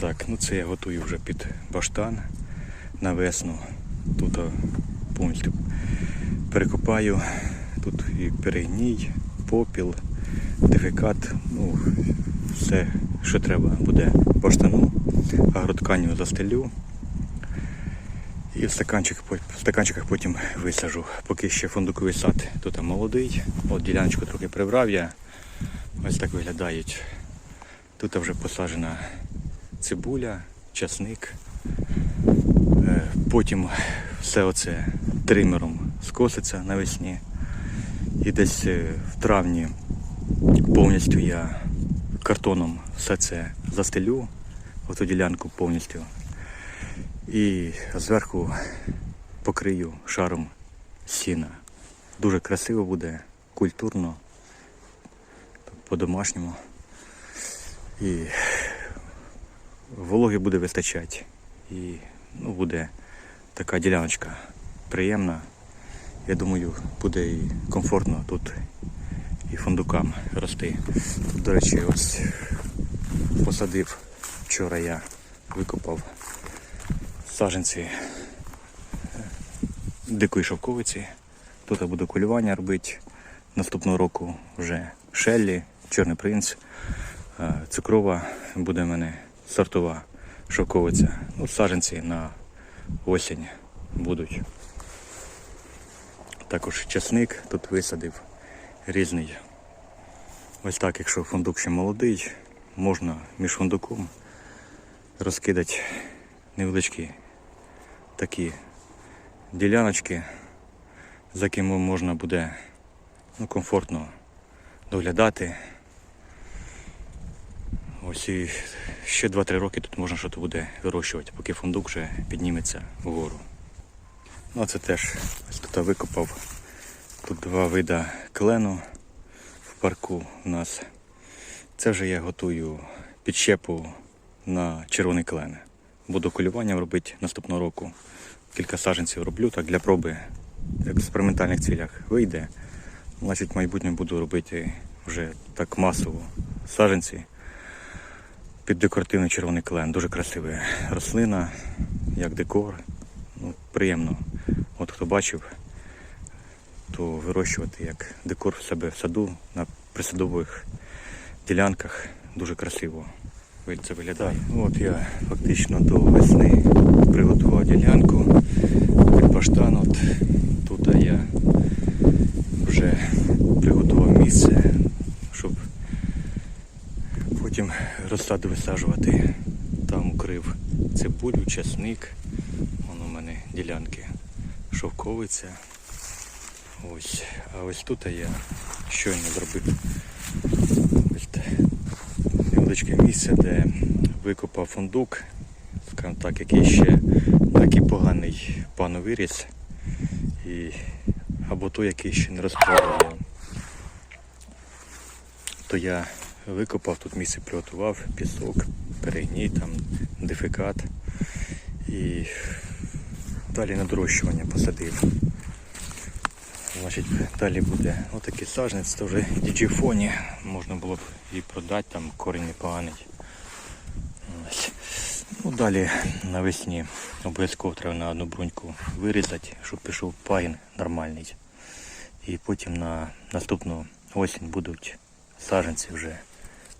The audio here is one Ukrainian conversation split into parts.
Так, ну це я готую вже під баштан на весну. Тут повністю перекопаю. Тут і перегній, попіл, дефекат, ну, все, що треба буде баштану, агротканю застелю. І в, стаканчик, в стаканчиках потім висажу. Поки ще фундуковий сад тут молодий. От діляночку трохи прибрав я. Ось так виглядають. Тут вже посаджена цибуля, часник. Е, Потім все оце тримером скоситься навесні. І десь е, в травні повністю я картоном все це застелю, оту ділянку повністю. І зверху покрию шаром сіна. Дуже красиво буде, культурно, по-домашньому. І вологи буде вистачати. І ну, буде така діляночка приємна. Я думаю, буде і комфортно тут і фундукам рости. Тут, до речі, ось посадив вчора я викопав саженці е, дикої шовковиці. Тут я буду кулювання робити. Наступного року вже Шеллі, Чорний принц, е, цукрова буде в мене сортова шовковиця. Ну, саженці на осінь будуть. Також часник тут висадив різний. Ось так, якщо фундук ще молодий, можна між фундуком розкидати невеличкі такі діляночки, за якими можна буде ну, комфортно доглядати. Ось і ще 2-3 роки тут можна щось буде вирощувати, поки фундук вже підніметься вгору. Ну, а це теж ось тут викопав. Тут два вида клену в парку у нас. Це вже я готую підщепу на червоний клен. Буду колюванням робити наступного року. Кілька саджанців роблю так для проби в експериментальних цілях вийде. Значить, в майбутньому буду робити вже так масово саджанці під декоративний червоний клен. Дуже красива рослина, як декор. Ну, приємно. От хто бачив, то вирощувати як декор в себе в саду на присадових ділянках дуже красиво це виглядає. От я фактично до весни приготував ділянку під баштан. От тут я вже приготував місце, щоб потім розсаду висаджувати. Там укрив цибулю, часник. Воно у мене ділянки шовковиця. Ось. А ось тут я щойно зробив невеличке місце, де викопав фундук, скажімо так, який ще такий поганий пану виріс. І, або той, який ще не розплавив. То я викопав, тут місце приготував, пісок, перегній, там, дефекат. І далі на дорощування посадив. Значить, далі буде отакий саженець, це вже діджіфоні. Можна було б і продати, там корінь непоганий. Ну, далі навесні обов'язково треба на одну бруньку вирізати, щоб пішов пагін нормальний. І потім на наступну осінь будуть саженці вже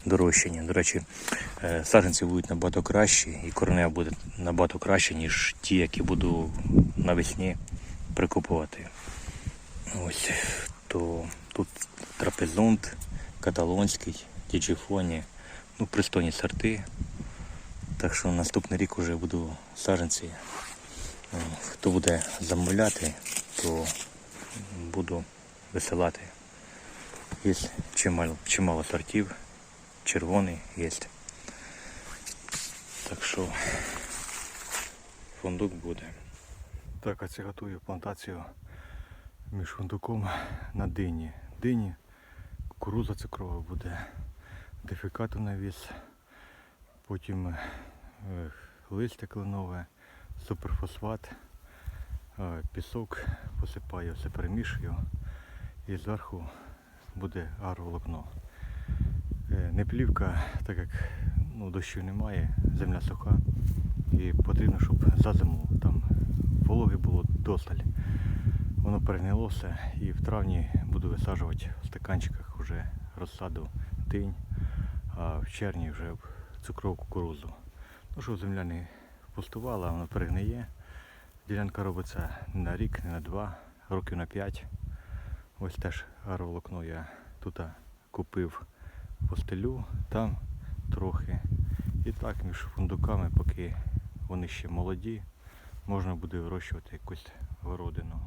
дорощені. До речі, е, саженці будуть набагато кращі і коренева буде набагато краще, ніж ті, які буду навесні прикупувати. Ось то тут трапезунт, каталонський, діджіфоні, ну пристойні сорти. Так що наступний рік вже буду саджанці. Е, Хто буде замовляти, то буду висилати. Є чимало, чимало сортів. Червоний є. Так що фундук буде. Так, а це готую плантацію між фундуком на дині. Дині, кукуруза цукрова буде, дефекату навіс, потім е, листя кленове, суперфосфат, е, пісок посипаю, все перемішую і зверху буде агроволокно. Е, Не плівка, так як ну, дощів немає, земля суха. І потрібно, щоб за зиму там вологи було досталь. Воно перегнило все і в травні буду висаджувати в стаканчиках вже розсаду тинь, а в червні вже цукрову кукурузу. Ну, щоб земля не пустувала, воно перегниє. Ділянка робиться не на рік, не на два, років на п'ять. Ось теж агроволокно я тут купив постелю, там трохи. І так між фундуками, поки вони ще молоді, можна буде вирощувати якусь городину.